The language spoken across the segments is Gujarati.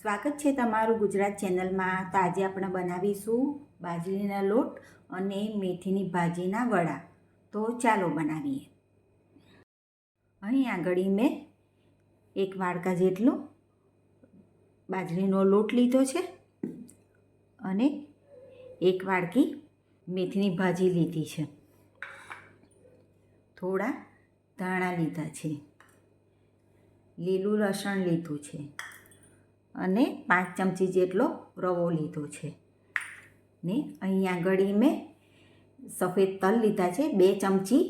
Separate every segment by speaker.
Speaker 1: સ્વાગત છે તમારું ગુજરાત ચેનલમાં. તો આજે આપણે બનાવીશું બાજરીના લોટ અને મેથીની ભાજીના વડા. તો ચાલો બનાવીએ. અહીં આગળ મેં એક વાડકા જેટલો બાજરીનો લોટ લીધો છે અને એક વાડકી મેથીની ભાજી લીધી છે. થોડા ધાણા લીધા છે. લીલું લસણ લીધું છે. અને પાંચ ચમચી જેટલો રવો લીધો છે. ને અહીંયા આગળ મેં સફેદ તલ લીધા છે, બે ચમચી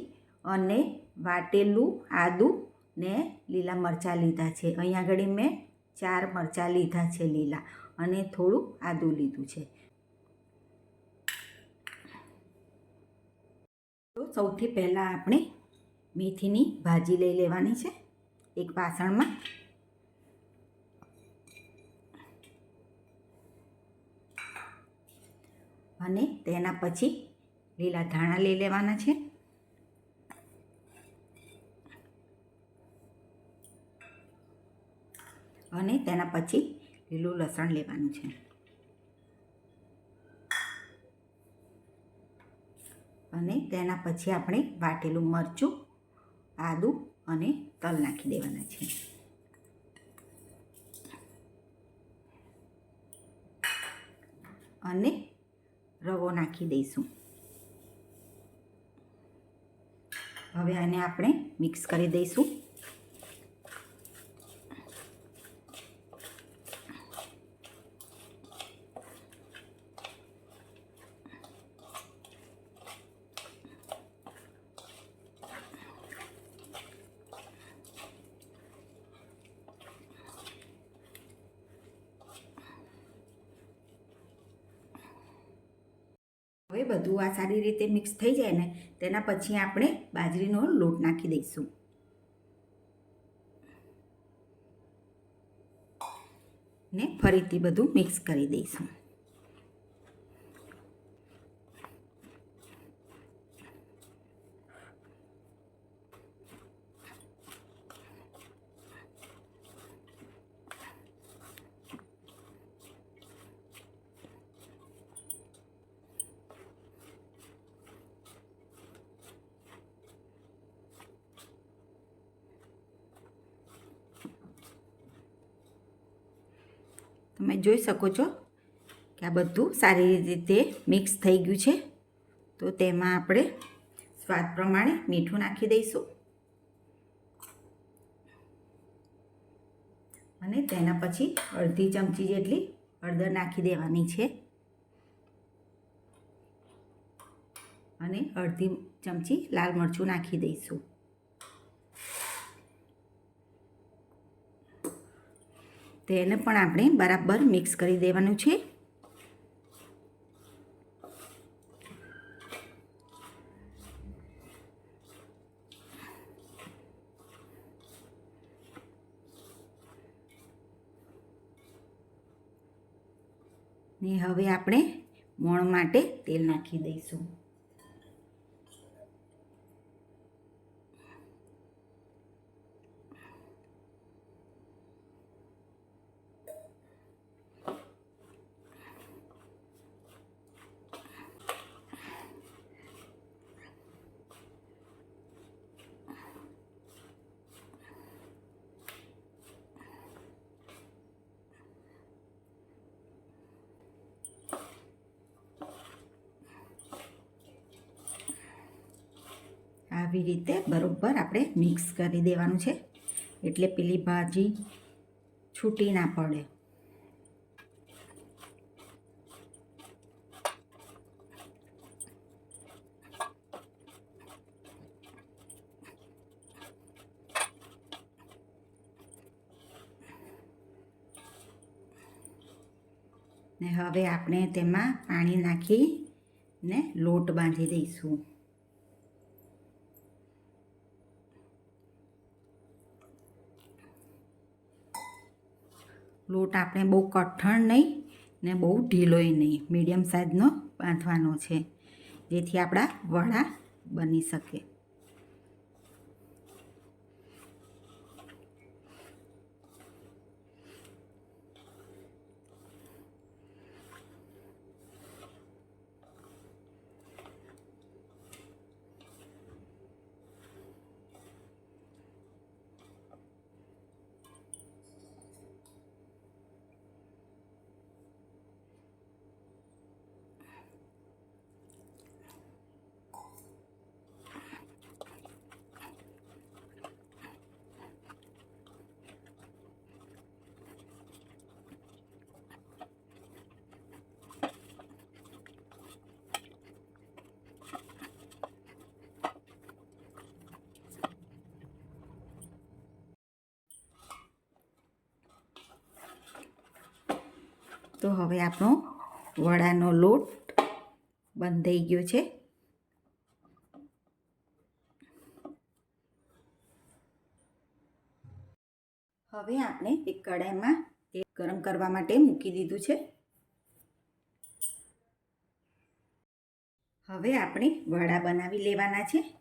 Speaker 1: અને વાટેલું આદું ને લીલા મરચાં લીધા છે. અહીંયા આગળ મેં ચાર મરચાં લીધા છે લીલા અને થોડું આદું લીધું છે. તો સૌથી પહેલાં આપણે મેથીની ભાજી લઈ લેવાની છે. એક વાસણમાં અને તેના પછી લીલા ધાણા લઈ લેવાના છે. અને તેના પછી લીલું લસણ લેવાનું છે. અને તેના પછી આપણે વાટેલું મરચું, આદું અને તલ નાખી દેવાના છે. અને રવો નાખી દઈશું. હવે આને આપણે મિક્સ કરી દઈશું. હવે બધું આ સારી રીતે મિક્સ થઈ જાય ને, તેના પછી આપણે બાજરીનો લોટ નાખી દઈશું. ને ફરીથી બધું મિક્સ કરી દઈશું. તમે જોઈ શકો છો કે આ બધું સારી રીતે મિક્સ થઈ ગયું છે. તો તેમાં આપણે સ્વાદ પ્રમાણે મીઠું નાખી દઈશું. અને તેના પછી અડધી ચમચી જેટલી હળદર નાખી દેવાની છે. અને અડધી ચમચી લાલ મરચું નાખી દઈશું. તેને પણ આપણે બરાબર મિક્સ કરી દેવાનું છે. ને હવે આપણે મોણ માટે તેલ નાખી દઈશું. આવી રીતે બરોબર આપણે મિક્સ કરી દેવાનું છે. એટલે પેલી ભાજી છૂટી ના પડે. ને હવે આપણે તેમાં પાણી નાખી ને લોટ બાંધી દઈશું. લોટ આપણે બહુ કઠણ નહીં ને બહુ ઢીલોય નહીં. મીડિયમ સાઇઝનો બાંધવાનો છે, જેથી આપણા વડા બની શકે. તો હવે આપણો વડાનો લોટ બંધ થઈ ગયો છે. હવે આપણે એક કડાઈમાં તેલ ગરમ કરવા માટે મૂકી દીધું છે. હવે આપણે વડા બનાવી લેવાના છે.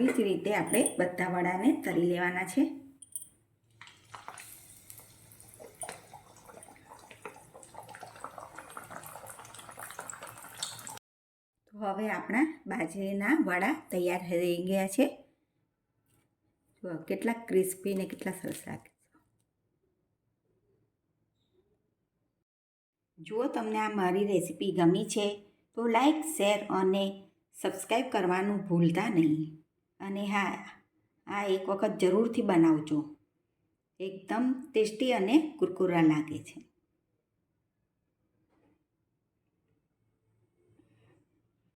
Speaker 1: આવી જ રીતે આપણે બધા વડાને તળી લેવાના છે. તો હવે આપણા બાજરીના વડા તૈયાર થઈ ગયા છે. જો કેટલા ક્રિસ્પી ને કેટલા સરસ લાગે જો તમને આ મારી રેસીપી ગમી છે તો લાઈક, શેર અને સબસ્ક્રાઈબ કરવાનું ભૂલતા નહીં. અને હા આ એક વખત જરૂરથી બનાવજો. એકદમ ટેસ્ટી અને કુરકુરા લાગે છે.